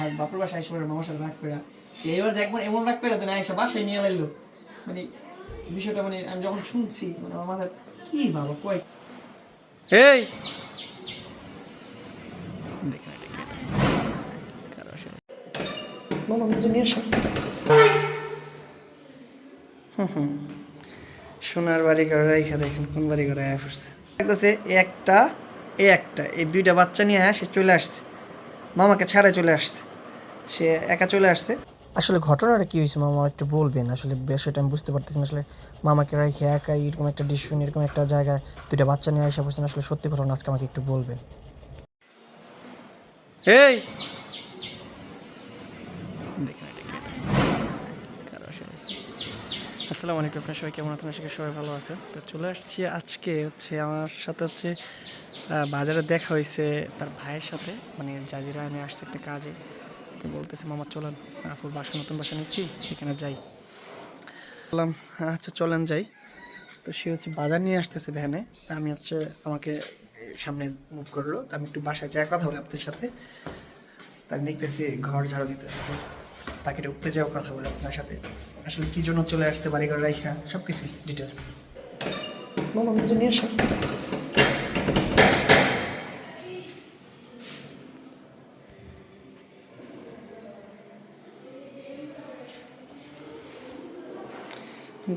আর বাপের বাসায় এসে পরে মামার সাথে রাগ করে এবার যে একবার এমন রাগ করে দেন আয়সা বাসায় নিয়ে এলো মানে বিষয়টা মানে আমি যখন শুনছি মানে আমার মাথায় কি বাবা কয় এই! না, না। না। মামা নিজে নিয়ে আসো। সোনার বাড়ি ঘর রাইখা দেখেন কোন বাড়ি ঘরে আয়া পড়ছে। দেখতেছে একটা এ একটা এই দুইটা বাচ্চা নিয়ে সে চলে আসছে। মামাকে ছাড়াই চলে আসছে। সে একা চলে আসছে। আসলে ঘটনাটা কি হয়েছে মামা? একটু বলবেন। আসলে বিষয়টা আমি বুঝতে পারতেছি না। আসলে মামাকে রেখে একা এরকম একটা ডিসিশন এরকম একটা জায়গায় দুইটা বাচ্চা নিয়ে আসা পড়ছেন আসলে সত্যি ঘটনা আজকে আমাকে একটু বলবেন। এই। আসসালামু আলাইকুম আপনার সবাই কেমন আছেন? আশা করি সবাই ভালো আছেন। তো চলে আসছি আজকে হচ্ছে আমার সাথে হচ্ছে আহ, বাজারে দেখা হয়েছে তার ভাইয়ের সাথে। মানে জাজিরা আমি আসছি একটা কাজে। বলতেছে মামা, চলেন। আফুর বাসা নতুন বাসা নিচ্ছি সেখানে যাই। বললাম আচ্ছা চলেন যাই। তো সে হচ্ছে বাজার নিয়ে আসতেছে ভ্যানে। আমি হচ্ছে আমাকে সামনে মুভ করল। তো আমি একটু বাসায় যাই, কথা বলি আপনাদের সাথে। তাকে দেখতেছি ঘর ঝাড়ু দিতেছে। তাকে উপরে যাওয়ার কথা বলে আপনার সাথে। আসলে কি জন্য চলে আসছে বাড়ি বাড়িঘর রাইখা সব কিছু ডিটেলস মামা নিয়ে আসো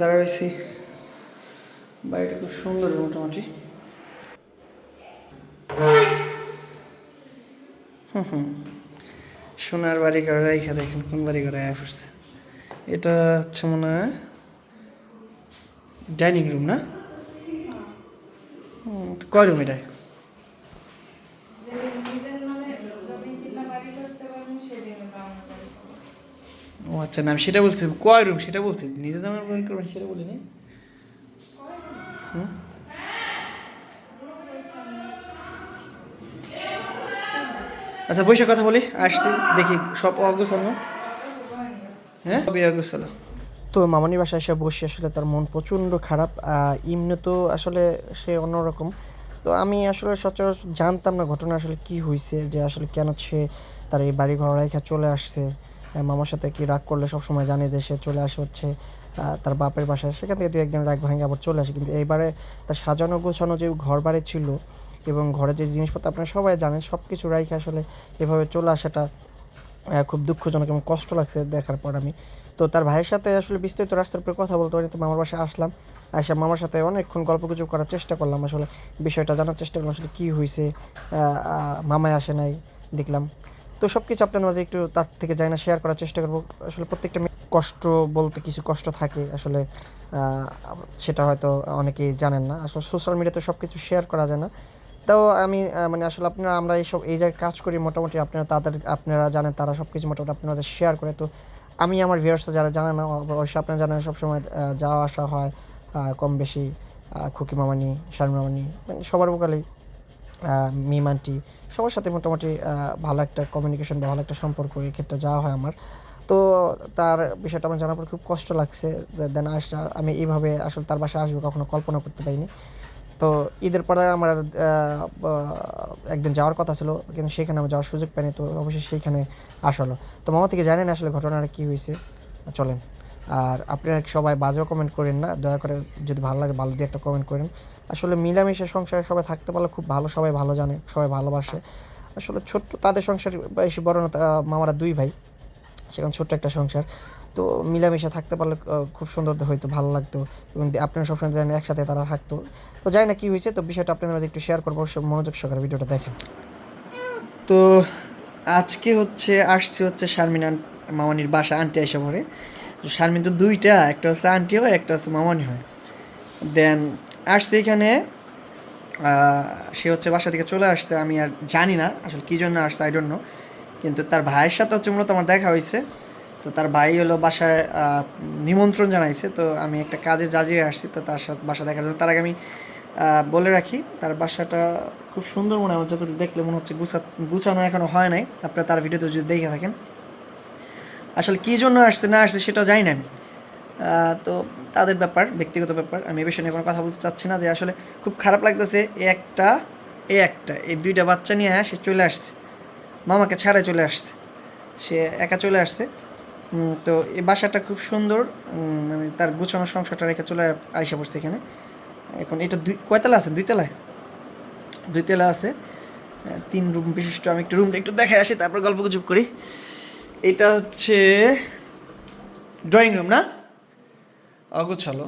দাঁড়া রয়েছি বাড়িটা খুব সুন্দর মোটামুটি। হুম হুম। সোনার বাড়ি করে রাইখা দেখেন কোন বাড়ি ঘরে আয়া পড়ছে। এটা হচ্ছে মনে হয় ডাইনিং রুম না? কয় রুম এটা যেদিন নিজের নামে জমি কিনা বাড়ি করতে পারবেন সেদিন ওটা আমার বাড়ি করব। ও আচ্ছা না, আমি সেটা বলছি, কয় রুম সেটা বলছি। নিজে যেমন বাড়ি করবেন, সেটা বলিনি। হুম? আচ্ছা বসে কথা বলি, আসছি, দেখি, সব অগোছানো হ্যাঁ? সবই অগোছালো। তো মামনি বাসায় এসে বসে আসলে তার মন প্রচণ্ড খারাপ ইমনে তো আসলে সে অন্যরকম। তো আমি আসলে সচরাচর জানতাম না ঘটনা আসলে কি হয়েছে যে আসলে কেন সে তার এই বাড়ি ঘর রেখে চলে আসছে। মামার সাথে কি রাগ করলে সবসময় জানে যে সে চলে আসে হচ্ছে তার বাপের বাসায়। সেখান থেকে দু একদিন রাগ ভাঙে আবার চলে আসে। কিন্তু এইবারে তার সাজানো গোছানো যে ঘর বাড়ি ছিল এবং ঘরে যে জিনিসপত্র আপনারা সবাই জানেন সব কিছু রাইখে আসলে এভাবে চলে আসাটা খুব দুঃখজনক এবং কষ্ট লাগছে দেখার পর আমি। তো তার ভাইয়ের সাথে আসলে বিস্তারিত রাস্তার উপরে কথা বলতে পারি, তো মামার বাসায় আসলাম। আসে মামার সাথে অনেকক্ষণ গল্প গুজব করার চেষ্টা করলাম। আসলে বিষয়টা জানার চেষ্টা করলাম, আসলে কী হয়েছে মামায় আসে নাই, দেখলাম। তো সব কিছু আপনার মাঝে একটু তার থেকে যাই না শেয়ার করার চেষ্টা করব। আসলে প্রত্যেকটা কষ্ট বলতে কিছু কষ্ট থাকে, আসলে সেটা হয়তো অনেকেই জানেন না। আসলে সোশ্যাল মিডিয়াতে সব কিছু শেয়ার করা যায় না। তাও আমি মানে আসলে আপনারা, আমরা এইসব, এই জায়গায় কাজ করি মোটামুটি, আপনারা তাদের, আপনারা জানেন তারা সব কিছু মোটামুটি আপনারা শেয়ার করে। তো আমি আমার ভিউয়ার্সরা যারা জানে না, অবশ্যই আপনারা জানেন সবসময় যাওয়া আসা হয় কম বেশি খুকি মামানি শারমি মামানি মানে সবার বোকালেই মিমান্টি, সবার সাথে মোটামুটি ভালো একটা কমিউনিকেশন বা ভালো একটা সম্পর্ক এই ক্ষেত্রে যাওয়া হয় আমার। তো তার বিষয়টা আমার জানার পর খুব কষ্ট লাগছে দেন আসা, আমি এইভাবে আসলে তার বাসায় আসব, কখনো কল্পনা করতে পারিনি। তো ঈদের পরে আমার একদিন যাওয়ার কথা ছিল, কিন্তু সেখানে আমার যাওয়ার সুযোগ পাইনি, তো অবশ্যই সেইখানে আসলো তো মামা থেকে জানেন আসলে ঘটনাটা কী হয়েছে। চলেন। আর আপনারা সবাই বাজেও কমেন্ট করেন না। দয়া করে যদি ভালো লাগে, ভালো দিয়ে একটা কমেন্ট করেন। আসলে মিলামিশে সংসারে সবাই থাকতে পারলে খুব ভালো, সবাই ভালো জানে, সবাই ভালোবাসে। আসলে ছোট্ট তাদের সংসার বেশি বড় না মামারা দুই ভাই, সেখানে ছোট্ট একটা সংসার। তো মিলামিশে থাকতে পারলে খুব সুন্দর হয়তো ভালো লাগতো এবং আপনারা সবসময় জানেন একসাথে তারা থাকতো। তো জানি না কী হয়েছে, তো বিষয়টা আপনাদের মাঝে একটু শেয়ার করব মনোযোগ সহকারে ভিডিওটা দেখেন। তো আজকে হচ্ছে, আসছে হচ্ছে শারমিনান মামানির বাসা আনতে এসে পড়ে। শারমিন তো দুইটা, একটা হচ্ছে আন্টি হয়, একটা হচ্ছে মামানি হয়। দেন আসছে এখানে সে হচ্ছে বাসা থেকে চলে আসছে, আমি আর জানি না আসলে কী জন্য আসছে আই ডোন্ট নো কিন্তু তার ভাইয়ের সাথে হচ্ছে মূলত আমার দেখা হয়েছে। তো তার ভাই হলো বাসায় নিমন্ত্রণ জানাইছে, তো আমি একটা কাজে জাজিরে আসছি, তো তার সাথে বাসা দেখার জন্য। তার আগে আমি বলে রাখি, তার বাসাটা খুব সুন্দর মনে হয় আমার যতটুকু দেখলে মনে হচ্ছে গুছা, গুছানো এখনও হয় নাই। আপনারা তার ভিডিওতে যদি দেখে থাকেন। আসলে কী জন্য আসছে, না আসছে সেটা জানি না আমি। তো তাদের ব্যাপার, ব্যক্তিগত ব্যাপার, আমি এ বিষয়ে নিয়ে কোনো কথা বলতে চাচ্ছি না যে আসলে খুব খারাপ লাগতেছে একটা, এ একটা, এই দুইটা বাচ্চা নিয়ে সে চলে আসছে। মামাকে ছাড়াই চলে আসছে। সে একা চলে আসছে। তো এই বাসাটা খুব সুন্দর মানে তার গুছানো সংসারটা রেখে চলে আইসা পড়ছে এখানে। এখন এটা দুই কয়তলা আছে? দুই তলায়? দুই তলা আছে। তিন রুম বিশিষ্ট, আমি একটু রুমটা একটু দেখে আসি, তারপর গল্প গুজব করি। এটা হচ্ছে ড্রয়িং রুম না? অগোছালো।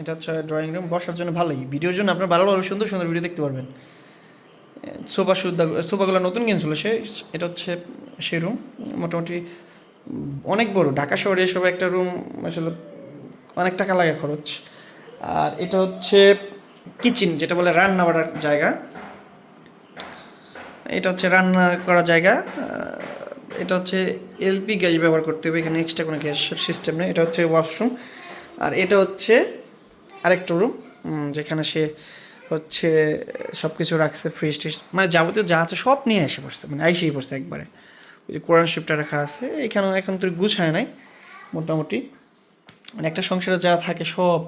এটা হচ্ছে ড্রয়িং রুম বসার জন্য ভালোই। ভিডিওর জন্য আপনার ভালো ভালো সুন্দর সুন্দর ভিডিও দেখতে পারবেন। সোফা সুদ্ধা সোফাগুলো নতুন কিনছিল সে, এটা হচ্ছে সে রুম মোটামুটি অনেক বড়। ঢাকা শহরে এসব একটা রুম আসলে অনেক টাকা লাগে খরচ। আর এটা হচ্ছে কিচেন যেটা বলে রান্না বাড়ার জায়গা। এটা হচ্ছে রান্না করার জায়গা। এটা হচ্ছে এলপি গ্যাস ব্যবহার করতে হবে, এখানে এক্সট্রা কোনো গ্যাসের সিস্টেম নেই, এটা হচ্ছে ওয়াশরুম আর এটা হচ্ছে আরেকটা রুম যেখানে সে হচ্ছে সব কিছু রাখছে ফ্রিজ টিজ মানে যাবতীয় যা আছে সব নিয়ে এসে পড়ছে মানে আইসেই পড়ছে একবারে। ওই যে কোরআন শিপটা রাখা আছে এখানে এখন তো গুছায় নাই, মোটামুটি। মানে একটা সংসারে যা থাকে সব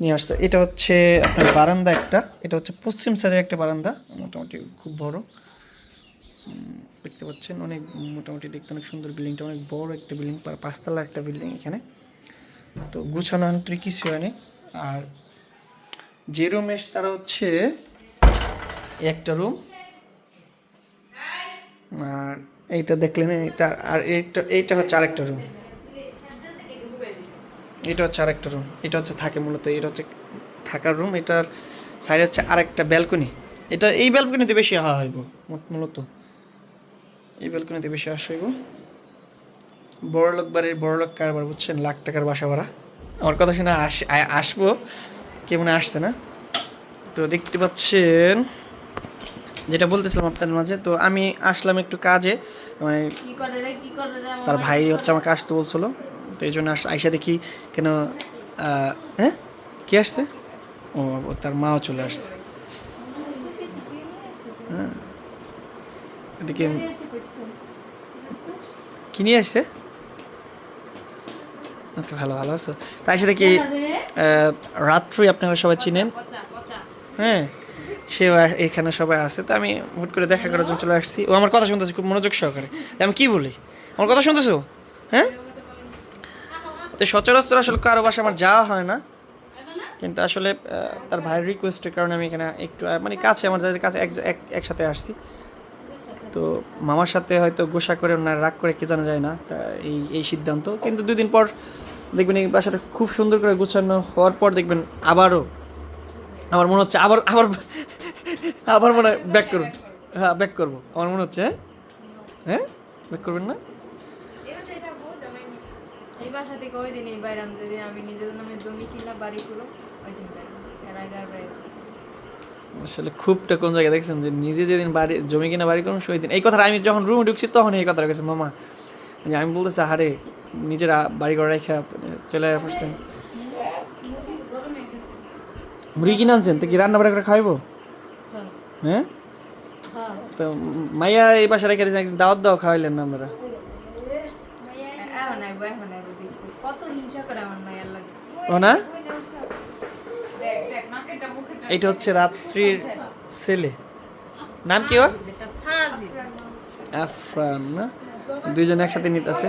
নিয়ে আসছে। এটা হচ্ছে আপনার বারান্দা একটা, এটা হচ্ছে পশ্চিম সাইডের একটা বারান্দা, মোটামুটি খুব বড়। দেখতে পাচ্ছেন, অনেক মোটামুটি দেখতে অনেক সুন্দর বিল্ডিংটা, অনেক বড় একটা বিল্ডিং পাঁচতলা একটা বিল্ডিং এখানে। তো গুছানো আন্তরিক কিছু হয়নি। আর যে রুম এস তারা হচ্ছে একটা রুম আর এইটা দেখলেন, এটা আর এইটা এইটা হচ্ছে আরেকটা রুম এটা হচ্ছে আরেকটা রুম এটা হচ্ছে থাকে মূলত, এটা হচ্ছে থাকার রুম এটার সাইড হচ্ছে আরেকটা ব্যালকনি এটা এই ব্যালকনিতে বেশি হাওয়া হইব, মূলত। এই ব্যালকনিতে বেশি আসা হইব। বড়লোক বাড়ির বড়লোক কারবার বুঝছেন? লাখ টাকার বাসা ভাড়া। আমার কথা শুনে আস আসব। কে মনে আসছে না? তো দেখতে পাচ্ছেন যেটা বলতেছিলাম আপনাদের মাঝে তো আমি আসলাম একটু কাজে। মানে তার ভাই হচ্ছে আমাকে আসতে বলছিল। তো এই জন্য আস- আইসা দেখি কেন হ্যাঁ? কি আসছে? ও ও তার মাও চলে আসছে। হ্যাঁ। এদিকে কি? নিয়ে আসছে? ভালো ভালো আছো। তাই সাথে কি রাত্রি আপনারা সবাই চিনেন? হ্যাঁ আ- এখানে সবাই আছে। তো আমি হুট করে দেখা করার জন্য চলে আসছি। ও আমার কথা শুনতেছে খুব মনোযোগ সহকারে। আমি কি বলি? আমার কথা শুনতেছো? হ্যাঁ? তো সচরাচর আসলে কারও বাসা আমার যাওয়া হয় না। কিন্তু আসলে তার ভাইয়ের রিকোয়েস্টের কারণে আমি এখানে একটু মানে কাছে আমার যাদের কাছে এক এক- একসাথে আসছি। তো মামার সাথে হয়তো গোসা করে ওনার রাগ করে কে জানা যায় না, তা এই এই সিদ্ধান্ত। কিন্তু দুই দিন পর দেখবেন এই বাসাটা খুব সুন্দর করে গোছানো হওয়ার পর দেখবেন আবারও, আমার মনে হচ্ছে আবার আবার আবার মনে হয় ব্যাক করুন। হ্যাঁ ব্যাক করব। আমার মনে হচ্ছে হ্যাঁ? হ্যাঁ? ব্যাক করবেন না। এই বাইরাম আমি নামে জমি বাড়ি ওই দিন বাইরে। আসলে খুব খুবটা কোন জায়গায় দেখছেন যে নিজে যেদিন বাড়ি জমি কিনা বাড়ি করুন সেই দিন এই কথাটা আমি যখন রুমে ঢুকছি তখন এই কথাটা গেছে মামা যে আমি বলতেছি হারে নিজের বাড়ি ঘর রেখে চলে আসছেন মুরগি কিনে আনছেন? তো কি রান্না বাড়া করে খাইবো হ্যাঁ? তো মাইয়া এই বাসা রেখে দিয়েছেন একদিন দাওয়াত দাও খাওয়াইলেন না আমরা এখন আইবো এখন আইবো দেখব। কত হিংসা করে আমার মায়ের লাগে ও না দেখ দেখ এইটা হচ্ছে রাত্রির ছেলে। নাম কি ওর? আফরান দুইজন একসাথে নিতেছে।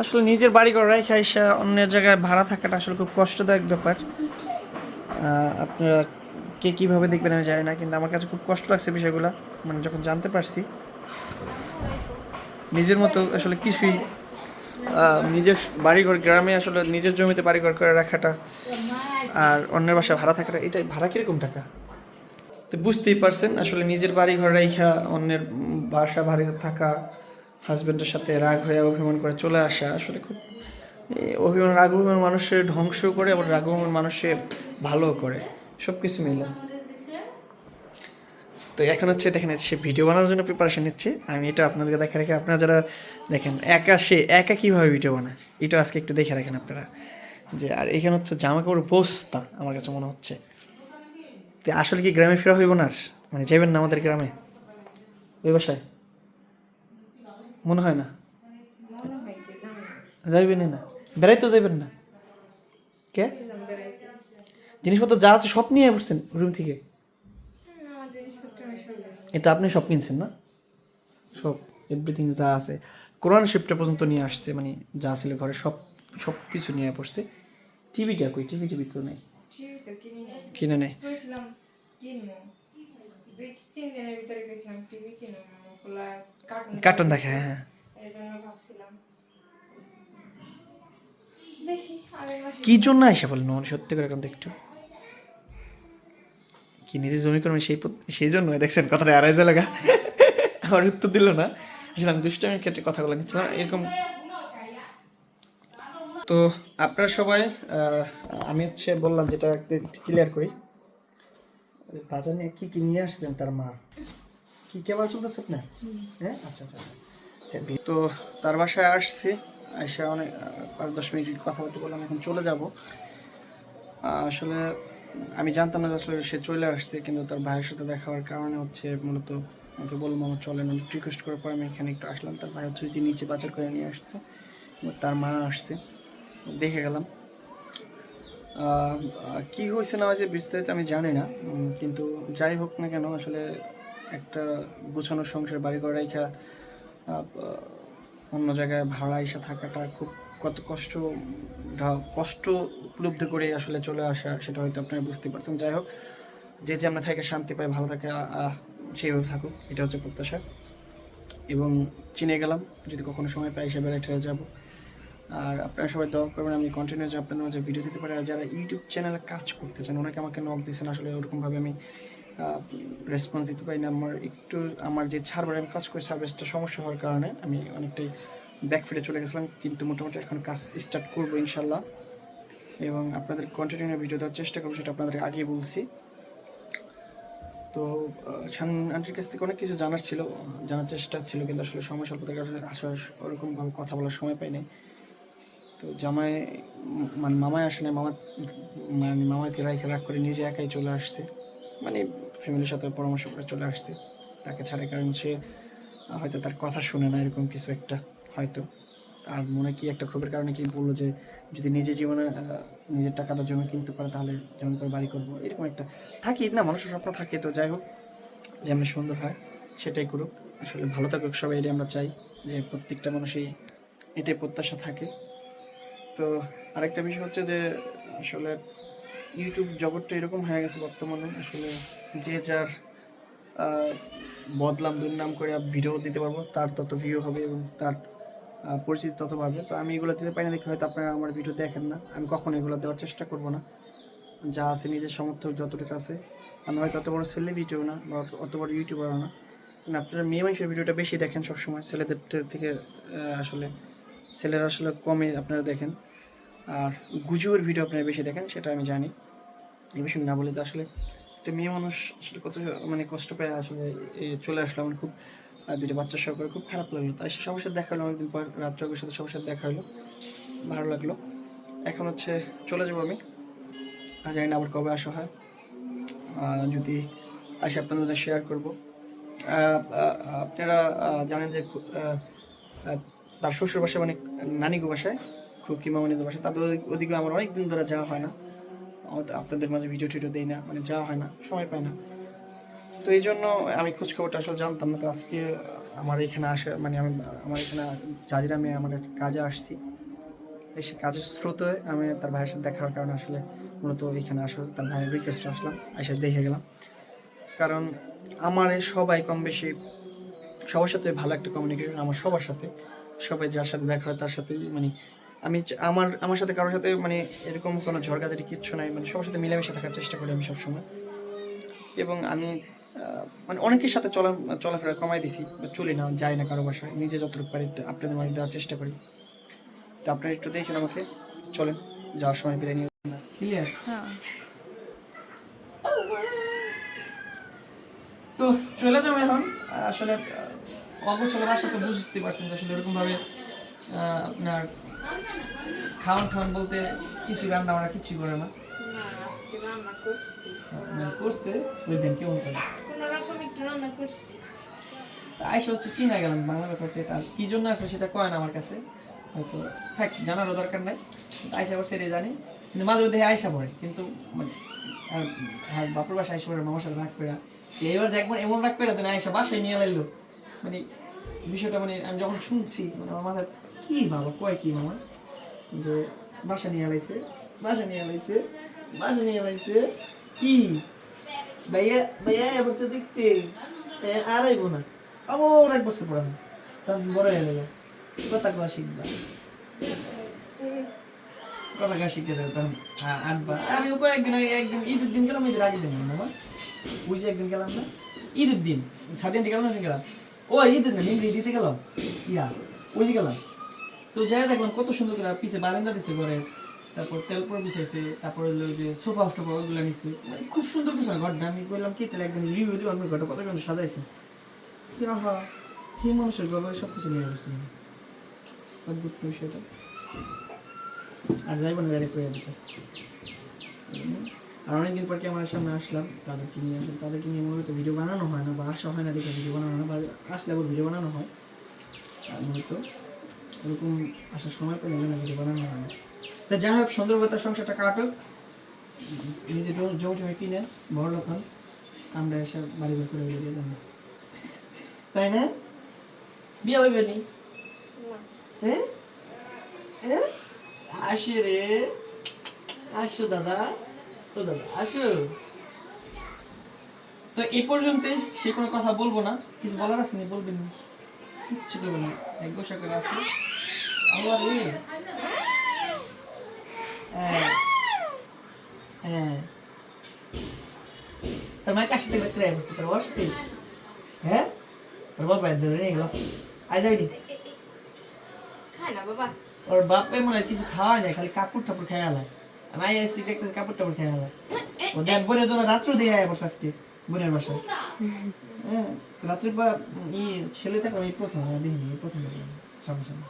আসলে নিজের বাড়ি ঘর রেখে আইসা অন্যের জায়গায় ভাড়া থাকাটা আসলে খুব কষ্টদায়ক ব্যাপার। আপনারা কে কীভাবে দেখবেন আমি জানি না, কিন্তু আমার কাছে খুব কষ্ট লাগছে বিষয়গুলো মানে যখন জানতে পারছি। নিজের মতো আসলে কিছুই নিজের বাড়িঘর, গ্রামে আসলে নিজের জমিতে বাড়িঘর করে রাখাটা আর অন্যের বাসা ভাড়া থাকাটা এটা ভাড়া কীরকম টাকা? তো বুঝতেই পারছেন, আসলে নিজের বাড়ি ঘর রাইখা, অন্যের বাসা ভাড়ি থাকা হাজব্যান্ডের সাথে রাগ হয়ে অভিমান করে চলে আসা, আসলে খুব অভিমান রাগ অভিমান মানুষের ধ্বংস করে, আবার রাগ অভিমান মানুষের ভালো করে সব কিছু মিলে। তো এখন হচ্ছে দেখেন, সে ভিডিও বানানোর জন্য প্রিপারেশন নিচ্ছে, আমি এটা আপনাদেরকে দেখে রেখে, আপনারা যারা দেখেন, একা সে একা কীভাবে ভিডিও বানায়, এটা আজকে একটু দেখে রাখেন আপনারা। যে আর এখানে হচ্ছে জামা কাপড় বস্তা আমার কাছে মনে হচ্ছে। আসলে কি গ্রামে ফেরা হইব না আর? মানে যাবেন না আমাদের গ্রামে? ওই বাসায়? মনে হয় না। যাইবেন না। বেড়াইতেও যাইবেন না। কে? জিনিসপত্র যা আছে সব নিয়ে বসছেন রুম থেকে। এটা আপনি সব কিনছেন না? সব এভরিথিং যা আছে। কোরআন শিফটে পর্যন্ত নিয়ে আসছে মানে যা ছিল ঘরে সব সব কিছু নিয়ে পড়ছে টিভিটা কই? টিভি টিভি তো নেই। কিনে নেই। কার্টুন দেখে হ্যাঁ হ্যাঁ। কি জন্য আইসা বলেন মানে সত্যি করে এখন একটু। কি নিজে জমি করবে সেই সেই জন্য দেখছেন কথাটা দিল লাগা। আমার উত্তর দিল না। আসলে আমি দুষ্টামের ক্ষেত্রে কথা কথাগুলো নিচ্ছিলাম। এরকম তো আপনারা সবাই আমি হচ্ছে বললাম যেটা ক্লিয়ার করি। বাজার নিয়ে কি কি নিয়ে আসলেন তার মা? কি কেমন চলতেছে আপনার? হ্যাঁ? আচ্ছা আচ্ছা তো তার বাসায় আসছি এসে অনেক পাঁচ, দশ মিনিট কথা বলতে বললাম, এখন চলে যাব। আসলে আমি জানতাম না আসলে সে চলে আসছে, কিন্তু তার ভাইয়ের সাথে দেখা হওয়ার কারণে হচ্ছে মূলত আমাকে বললাম আমার চলেন। অনেক রিকোয়েস্ট করার পর আমি এখানে একটু আসলাম। তার ভাই হচ্ছে যে নিচে বাজার করে নিয়ে আসছে, তার মা আসছে। দেখে গেলাম। কি হয়েছে না হয়েছে বিস্তারিত আমি জানি না কিন্তু যাই হোক না কেন আসলে একটা গোছানো সংসার বাড়ি ঘর রেখা অন্য জায়গায় ভাড়া এসে থাকাটা খুব কত কষ্ট কষ্ট উপলব্ধি করে আসলে চলে আসা, সেটা হয়তো আপনারা বুঝতে পারছেন। যাই হোক, যে যে আমরা থাকে শান্তি পাই ভালো থাকে সেইভাবে থাকুক, এটা হচ্ছে প্রত্যাশা। এবং চিনে গেলাম, যদি কখনো সময় পাই, সে বেড়াইতে যাব। আর আপনারা সবাই দোয়া করবেন, আমি কন্টিনিউস আপনাদের মাঝে ভিডিও দিতে পারি। আর যারা ইউটিউব চ্যানেলে কাজ করতে চান অনেকে আমাকে নক দিচ্ছেন আসলে ওরকমভাবে আমি রেসপন্স দিতে পারি না। আমার একটু, আমার যে ছাড়বার আমি কাজ করি সার্ভিসটা সমস্যা হওয়ার কারণে আমি অনেকটাই ব্যাক ফিরে চলে গেছিলাম। কিন্তু মোটামুটি এখন কাজ স্টার্ট করব ইনশাল্লাহ। এবং আপনাদের কন্টিনিউ ভিডিও দেওয়ার চেষ্টা করব, সেটা আপনাদের আগে বলছি। তো আন্টির কাছ থেকে অনেক কিছু জানার ছিল, জানার চেষ্টা ছিল, কিন্তু আসলে সময় স্বল্পতার কারণে আসলে ওরকমভাবে কথা বলার সময় পাইনি। তো জামাই মানে মামাই আসে না মামা মানে মামাকে রাইখে রাগ করে নিজে একাই চলে আসছে। মানে ফ্যামিলির সাথে পরামর্শ করে চলে আসছে। তাকে ছাড়ে কারণ সে হয়তো তার কথা শুনে না, এরকম কিছু একটা হয়তো। আর মনে কি একটা ক্ষোভের কারণে কি বলল যে, যদি নিজের জীবনে নিজের টাকাটা জমি কিনতে পারে, তাহলে জমি করে বাড়ি করব। এরকম একটা, থাকি না, মানুষের স্বপ্ন থাকে। তো যাই হোক, যেমন সুন্দর হয়, সেটাই করুক। আসলে ভালো থাকুক সবাই, এটাই আমরা চাই যে প্রত্যেকটা মানুষই এটাই প্রত্যাশা থাকে। তো আরেকটা বিষয় হচ্ছে যে, আসলে ইউটিউব জগৎটা এরকম হয়ে গেছে বর্তমানে, আসলে যে যার বদলাম, দুর্নাম করে ভিডিও দিতে পারব, তার তত ভিউ হবে এবং তার পরিচিতি তত বাড়বে। তো আমি এগুলো দিতে পারি না, দেখে হয়তো আপনারা আমার ভিডিও দেখেন না। আমি কখনো এগুলো দেওয়ার চেষ্টা করব না। যা আছে নিজের সমর্থক যতটুকু আছে। আমি হয়তো অত বড় সেলিব্রিটিও না বা অত- বড় ইউটিউবারও না। কিন্তু আপনারা মেয়ে মানুষের ভিডিওটা বেশি দেখেন সবসময়, ছেলেদের থেকে আসলে ছেলেরা আসলে কমে আপনারা দেখেন। আর গুজুয়ের ভিডিও আপনারা বেশি দেখেন সেটা আমি জানি। এই বিষয়ে না বলে তো আসলে একটা মেয়ে মানুষ আসলে কত মানে কষ্ট পায় আসলে চলে আসলো। আমার খুব আহ, দুটো বাচ্চা সহ খুব খারাপ লাগল। তাই সবার সাথে দেখা হলো অনেকদিন পর রাত্রে ওর সাথে সবার সাথে দেখা হলো। ভালো লাগল। এখন হচ্ছে চলে যাব আমি। আর জানি না আবার কবে আসা হয়। যদি আসে আপনাদের মধ্যে শেয়ার করব। আপনারা জানেন যে তার শ্বশুর বাসায় মানে নানিগো বাসায় খুকি মামনিদের বাসায়, তাদের ওদিকে আমার অনেক দিন ধরে যাওয়া হয় না। আপনাদের মাঝে ভিডিও টিডিও দেই না মানে যাওয়া হয় না, সময় পায় না। তো এই জন্য আমি খোঁজ খবরটা আসলে জানতাম না, তো আজকে আমার এখানে আসা মানে আমি, আমার এখানে জাজিরা মেয়ে আমার কাজে আসছি। তো সেই কাজের স্রোতে আমি তার ভাইয়ের সাথে দেখার কারণে আসলে মূলত এখানে আসা তার ভাইয়ের রিকোয়েস্টে আসলাম, এসে দেখে গেলাম। কারণ আমার সবাই কম বেশি সবার সাথে ভালো একটা কমিউনিকেশন আমার সবার সাথে। সবাই যার সাথে দেখা হয় তার সাথেই মানে আমি আমার আমার সাথে কারোর সাথে মানে এরকম কোনো ঝড়গাঝাটি কিচ্ছু নাই মানে সবার সাথে মিলেমিশে থাকার চেষ্টা করি আমি সবসময়। এবং আমি মানে অনেকের সাথে চলা চলাফেরা কমাই দিছি চলি না যাই না কারও বাসায় নিজে যতটুকু পারি আপনাদের মাঝে দেওয়ার চেষ্টা করি। তো আপনারা একটু দেখেন আমাকে চলেন যাওয়ার সময় বিদায় নিয়ে ক্লিয়ার? হ্যাঁ। তো চলে যাব এখন আসলে অবসর বাসা তো বুঝতে পারছেন আসলে এরকমভাবে আপনার খাওয়ান খাওয়ান বলতে কিছু রান্না আমরা কিছু করে না। না করছি। ওই দিন কেমন করে কোনো রকম একটু রান্না করছি। তা আইসা হচ্ছে চিনা গেলাম বাংলা কথা হচ্ছে এটা। কি জন্য আসছে সেটা কয় না আমার কাছে হয়তো থাক জানারও দরকার নাই। আইসা পড়ছে এটাই জানি। কিন্তু মাঝে মধ্যে আয়সা পড়ে কিন্তু মানে আর বাপুর বাসায় আইসা পড়ে মামার সাথে রাগ করে এইবার যে একবার এমন রাগ করে দেন আইসা বাসায় নিয়ে লাইলো মানে বিষয়টা মানে আমি যখন শুনছি মানে আমার মাথায়, কি বাবা, কয় কি মামা? যে, বাসা নিয়ে আলাইছে, বাসা নিয়ে আলাইছে, বাসা নিয়ে আলাইছে, কি? ভাইয়া ভাইয়া এবার সে দেখতে আর আইবো না। আবার এক বছর আমি তখন বড় হয়ে গেল। কথা কওয়া শিখবা। কথা কওয়া শিখতে দেবে তখন। আ- আটবা আমি কয়েকদিন আগে, একদিন, ঈদের দিন গেলাম, ঈদের আগের দিন মামা বুঝে একদিন গেলাম না? ঈদের দিন। সাদিন গেলাম না, গেলাম? ও ঈদের না মিমরি দিতে গেলাম। ইয়া, ওই যে গেলাম। তো যাই দেখলাম কত সুন্দর করে পিছে বারান্দা দিছে ঘরে। তারপর তেলপুর বিছাইছে তারপর হলো যে সোফা টোফা ওগুলো নিচ্ছে মানে খুব সুন্দর কিছু ঘরটা। আমি বললাম, কি তাহলে একদিন রিভিউ দিব, আমি ঘরটা কত সুন্দর সাজাইছে। আহা, কি মানুষের গর্ব, সব কিছু নিয়ে গেছে অদ্ভুত বিষয়টা। আর যাইব না ডাইরেক্ট করে দিতেছে। আর অনেকদিন পর কি আমার সামনে আসলাম তাদেরকে নিয়ে আসলাম। তাদেরকে নিয়ে মূলত ভিডিও বানানো হয় না বা আসা হয় না দেখে ভিডিও বানানো হয় না বা আসলে আবার ভিডিও বানানো হয়। আর মূলত ওরকম আসার সময় পেলে জন্য ভিডিও বানানো হয় না। তা যাই হোক সুন্দরভাবে তার সংসারটা কাটুক। নিজে জমি জমি কিনে বড় লোক হন আমরা এসে বাড়ি ঘর করে দিয়ে দেবো তাই না? বিয়ে হইবে নি? হ্যাঁ হ্যাঁ আসে রে। আসো দাদা। ও দাদা আসো। তো এই পর্যন্ত সে কোনো কথা বলব না কিছু বলার আছে নি? বলবেন না। কিচ্ছু করবে না। এক বসা করে আছে আবার রে। হ্যাঁ। হ্যাঁ। তোর মায়ের কাছে থেকে করে বসে তোর বসতে হ্যাঁ? তোর বাবা ধরে নিয়ে গেল। আজ যাবি খায় না বাবা। ওর বাপে মনে হয় কিছু খাওয়ায় না খালি কাপড় টাপড় খেয়ে আলায়। আমি আই আসছি দেখতে কাপড় টাপড় খেয়ে আলায় ও দেখ বোনের জন্য রাত্র দিয়ে আয় বসে আজকে বোনের বাসায়। হ্যাঁ রাত্রে পর ই ছেলে দেখলাম এই প্রথম আমি দেখিনি এই প্রথম দেখলাম সামনে সামনে।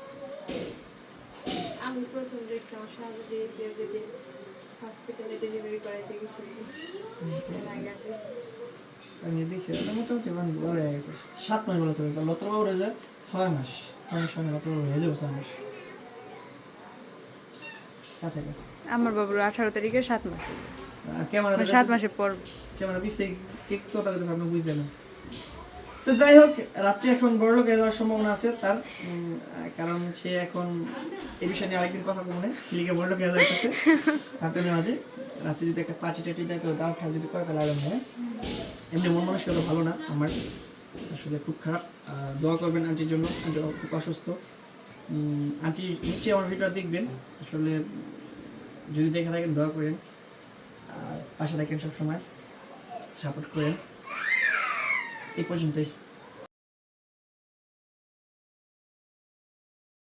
আমি প্রথম দেখছি আমার সাহায্য দিয়ে দিয়ে দিয়ে হসপিটালে ডেলিভারি করাইতে গেছি এর আগে আর দেখিনি। আমি দেখি মোটামুটি বড় গেছে সাত মাস বলেছে তো বাবু রয়েছে ছয় মাস ছয় মাস সঙ্গে লতর বাবু হয়ে যাবে ছয় মাস। কাছাকাছি। আমার বাবুর আঠারো তারিখে সাত মাস। ক্যামেরা মানে সাত মাসের পর। ক্যামেরা কি কথা বলতেছে আপনি বুঝতে না। তো যাই হোক রাত্রে এখন বড় লোক যাওয়ার সম্ভাবনা আছে তার কারণ সে এখন এই বিষয় নিয়ে আরেকদিন কথা বলে লিগে বড় লোক যাইতেছে আপনাদের মাঝে রাত্রে যদি একটা পার্টি টাটি দেয় তো খাওয়া যদি করে তাহলে আরাম হয়। এমনি মন মানসিকতা ভালো না আমার। আসলে খুব খারাপ। দোয়া করবেন আন্টির জন্য। আন্টি খুব অসুস্থ। আন্টি নিশ্চয়ই আমার ভিডিওটা দেখবেন। আসলে যদি দেখে থাকেন দোয়া করেন। আর পাশে থাকেন সবসময়। সাপোর্ট করেন। এই পর্যন্তই।